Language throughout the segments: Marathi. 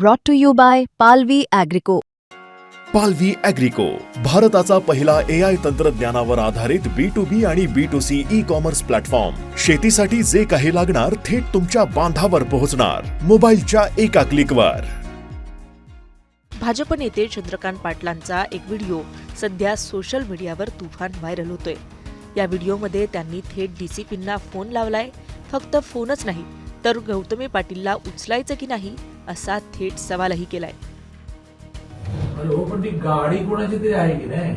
brought to you by Palvi Agrico. पालवी अॅग्रिको भारताचा पहिला ए आय तंत्रज्ञानावर आधारित बी टू बी आणि B to C e commerce platform शेतीसाठी जे काही लागणार थेट तुमच्या बांधावर पोहोचणार. मोबाईलच्या एका क्लिकवर भाजप नेते चंद्रकांत पाटलांचा एक व्हिडिओ सध्या सोशल मीडियावर तुफान व्हायरल होतोय. या व्हिडिओमध्ये त्यांनी थेट डीसीपींना फोन लावलाय. फक्त फोनच नाही तर गौतमी पाटीलला उचलायचं की नाही असा थेट सवालही केलाय. अरे हो पण ती गाडी कोणाची तरी आहे की नाही?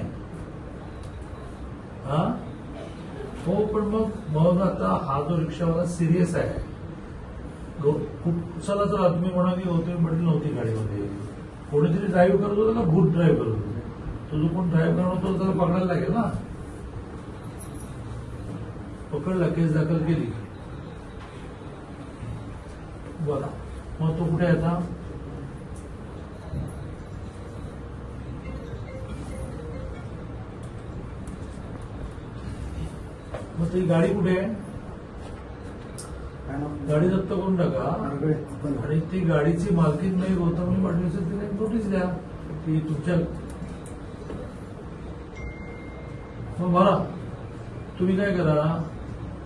हा? हो पण मग मग आता हा जो रिक्षावाला सिरियस आहे. खूप चला जर तुम्ही म्हणा की होते म्हटली नव्हती गाडीमध्ये. कोणीतरी ड्राईव्ह करत होता का? भूत ड्राईव्ह करत होते. तो जो कोण ड्राईव्ह करणार होतो त्याला पकडायला लागेल ना? पकडला केस दाखल केली. बरं मग तो कुठे आता? मग ती गाडी कुठे आहे? गाडी जप्त करून टाका. आणि ती गाडीची मालकीन नाही गौतमी पाटील तिने नोटीस द्या. की तुमच्या मग तुम्ही काय करा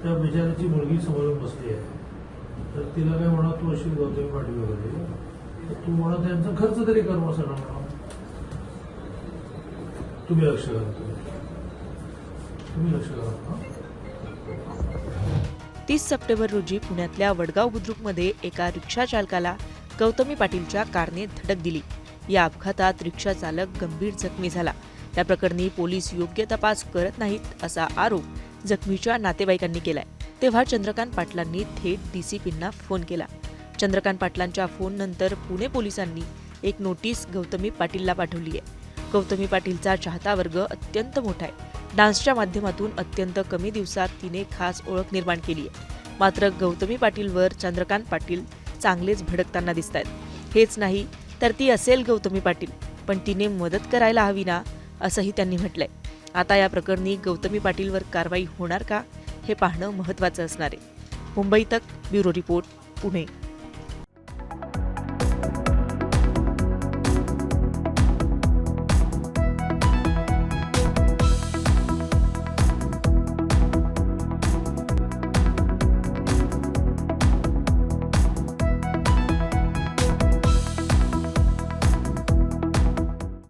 त्या बिचाराची मुलगी समोरून बसली आहे. तर तिला काय म्हणा तू अशी जाते पाटील वगैरे. तर तू म्हणा त्यांचा खर्च तरी कर मग म्हणा. तुम्ही लक्ष करा तुम्ही. लक्ष करा तीस सप्टेंबर रोजी पुण्यातल्या वडगाव बुद्रुकमध्ये एका रिक्षा चालकाला गौतमी पाटीलच्या कारने धडक दिली. या अपघातात रिक्षा चालक गंभीर जखमी झाला. त्या प्रकरणी पोलीस योग्य तपास करत नाहीत असा आरोप जखमीच्या नातेवाईकांनी केलाय. तेव्हा चंद्रकांत पाटलांनी थेट डीसीपींना फोन केला. चंद्रकांत पाटलांच्या फोननंतर पुणे पोलिसांनी एक नोटीस गौतमी पाटीलला पाठवली आहे. गौतमी पाटीलचा चाहता वर्ग अत्यंत मोठा आहे. डान्सच्या माध्यमातून अत्यंत कमी दिवसात तिने खास ओळख निर्माण केली आहे. मात्र गौतमी पाटीलवर चंद्रकांत पाटील चांगलेच भडकताना दिसत आहेत हेच नाही तर ती असेल गौतमी पाटील पण तिने मदत करायला हवी ना असंही त्यांनी म्हटलंय. आता या प्रकरणी गौतमी पाटीलवर कारवाई होणार का? हे पाहणं महत्त्वाचं असणार आहे. मुंबई तक ब्युरो रिपोर्ट पुणे.